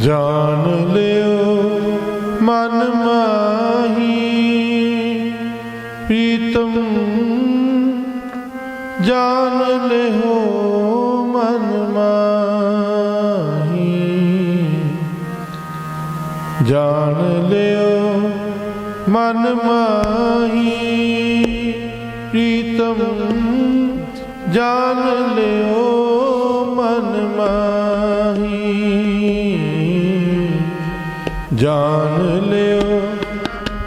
ਜਾਣ ਲਿਓ, ਮਨ ਮਾਹੀ। ਪ੍ਰੀਤਮ ਜਾਣ ਲਿਓ, ਮਨ ਮਾਹੀ। ਜਾਣ ਲਿਓ, ਮਨ ਮਾਹੀ। ਪ੍ਰੀਤਮ ਜਾਣ ਲਿਓ, ਮਨ ਮਾਹੀ। ਜਾਣ ਲਿਓ।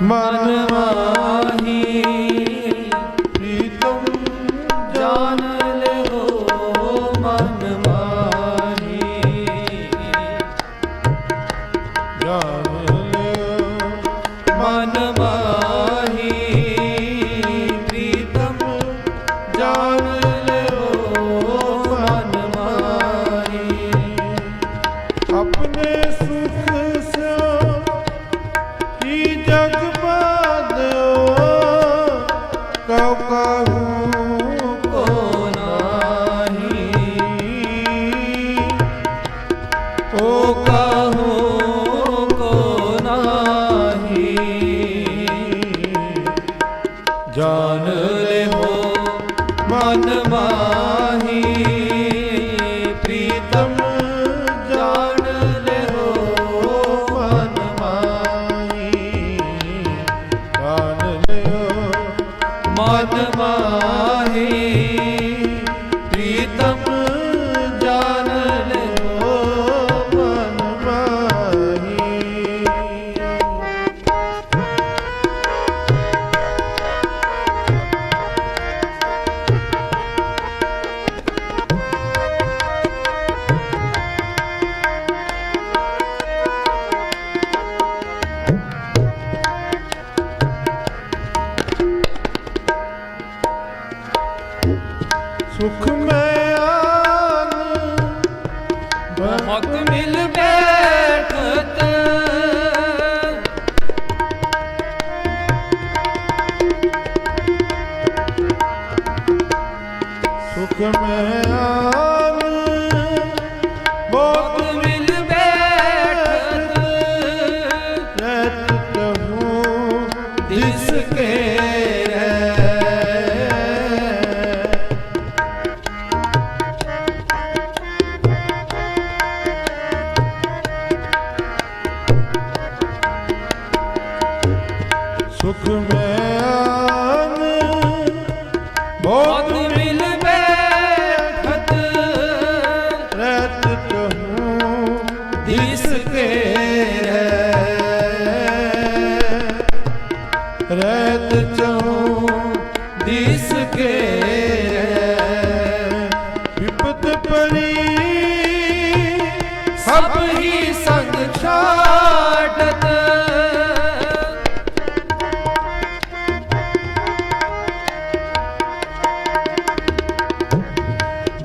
ਮਨ में आ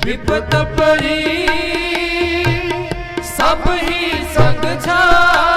ਵਿਪਤ ਪਰੀ ਸਭ ਹੀ ਸੰਗ ਛਾ।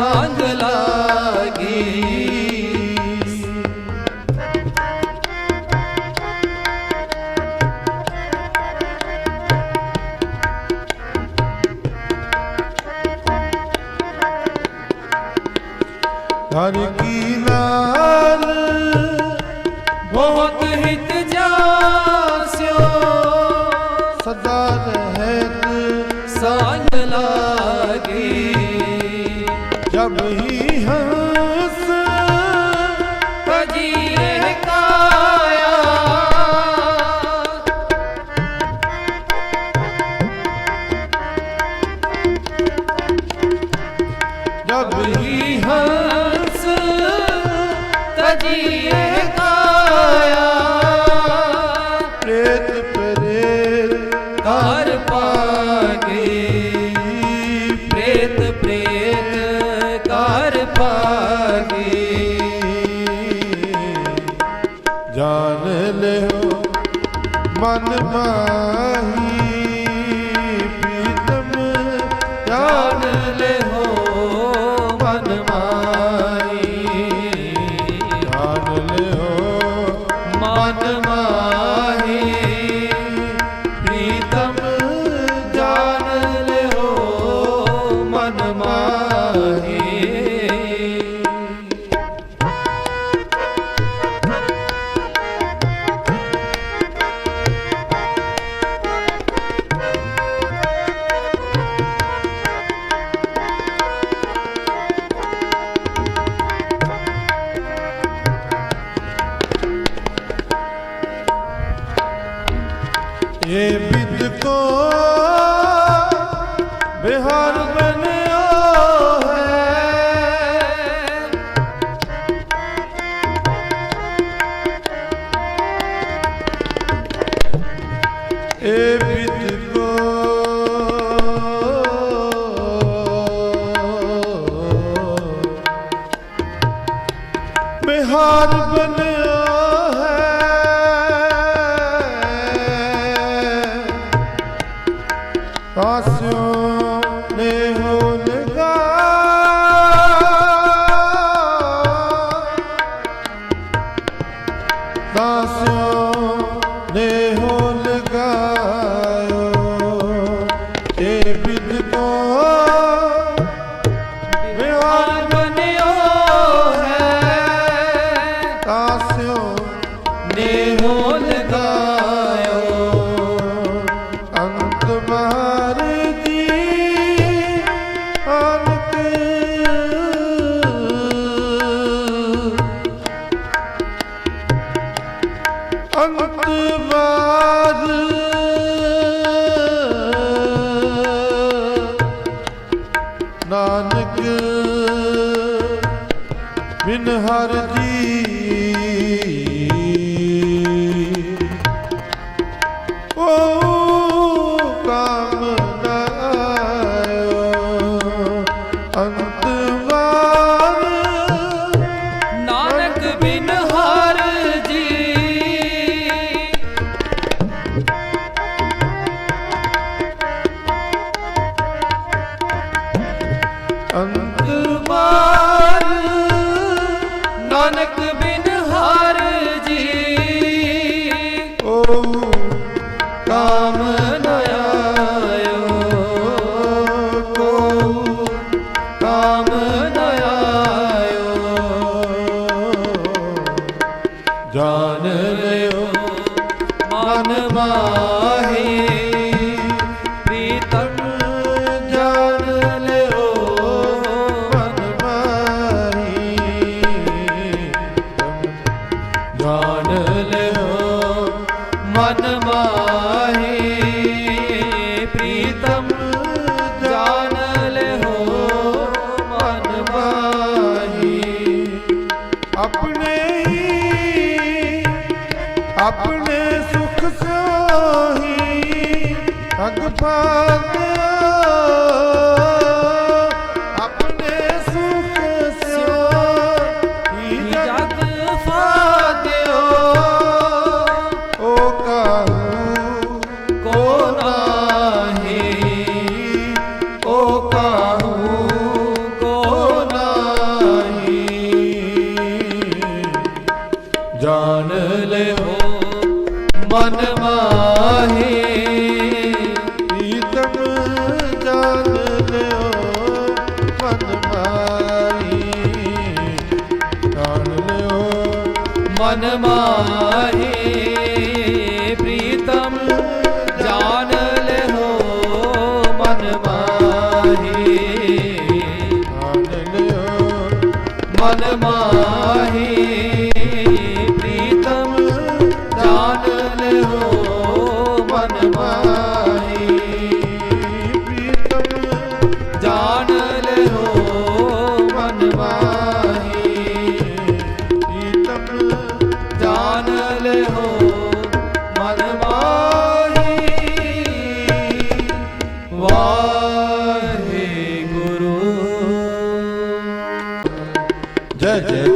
Under. जब ही हम Mama Bihar ਬਨਿਆ Bihar ਬਨਿਆ Nosso meu ਨਾਮ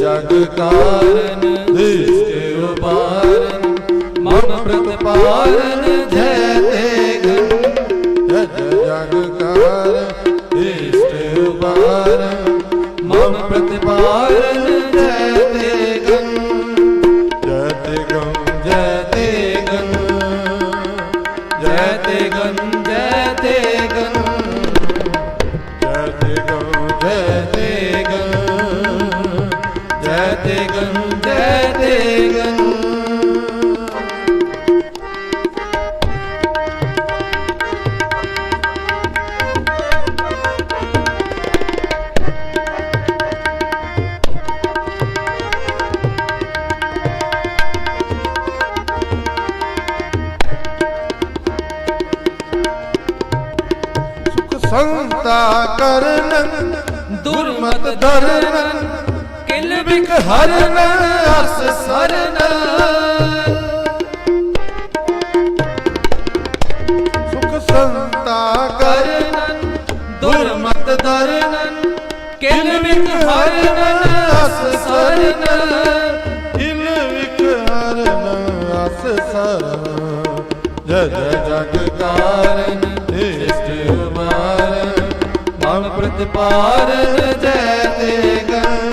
ਜਗਤਾਰਨ ਦਿਸ਼ਟ ਉਪਾਰਨ ਮਨ ਪ੍ਰਤਪਾਲ ਕਰਨ, ਦੁਰਮਤ ਧਰਨ ਕਿਲ ਵਿਖ ਹਰਨ ਅਸ ਸਰਨ। ਸੁਖ ਸੰਤਾ ਕਰਨ, ਦੁਰਮਤ ਧਰਨ ਕਿਲ ਵਿਖ ਹਰਨ ਅਸ ਸਰਨ। ਕਿਲ ਵਿਖ ਹਰਨ ਅਸ ਸਰਨ। ਜਗ ਜਗ ਕਾਰਨ। ਅਮਿਤ ਪਾਰਨ ਜੈ ਤੇ ਗਨ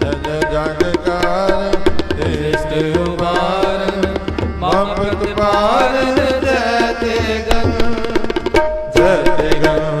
ਤਨ ਜਗ ਕਾਰ ਤੇਸ਼ਟ ਉਬਾਰਨ ਮਮਤ ਪਾਰਨ ਜੈ ਤੇ ਗਨ ਜੈ ਤੇ ਗਨ